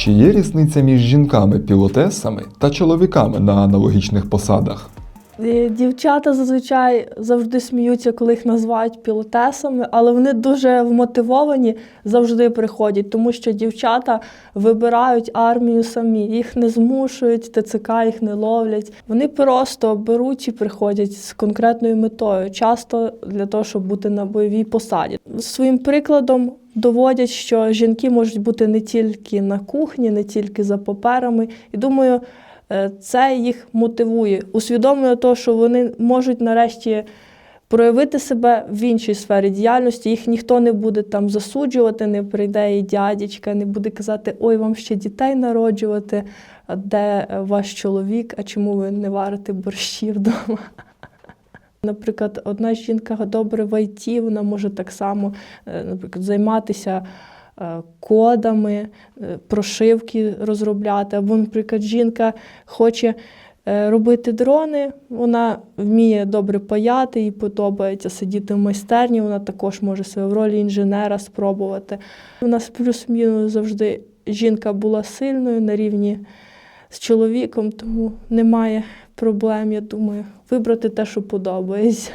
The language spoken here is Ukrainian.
Чи є різниця між жінками-пілотесами та чоловіками на аналогічних посадах? Дівчата зазвичай завжди сміються, коли їх називають пілотесами, але вони дуже вмотивовані завжди приходять, тому що дівчата вибирають армію самі, їх не змушують, ТЦК їх не ловлять. Вони просто беруть і приходять з конкретною метою, часто для того, щоб бути на бойовій посаді. Своїм прикладом доводять, що жінки можуть бути не тільки на кухні, не тільки за паперами. І думаю, Е, Це їх мотивує, усвідомлює те, що вони можуть нарешті проявити себе в іншій сфері діяльності. Їх ніхто не буде там засуджувати, не прийде і дядечка, не буде казати, ой, вам ще дітей народжувати, де е, ваш чоловік, а чому ви не варите борщі вдома. Наприклад, одна жінка добре в ІТ, вона може так само е, наприклад, займатися е, кодами, е, прошивки розробляти. Або, наприклад, жінка хоче робити дрони, вона вміє добре паяти, їй подобається сидіти в майстерні, вона також може себе в ролі інженера спробувати. У нас плюс-мінус завжди жінка була сильною на рівні з чоловіком, тому немає проблем, я думаю, вибрати те, що подобається.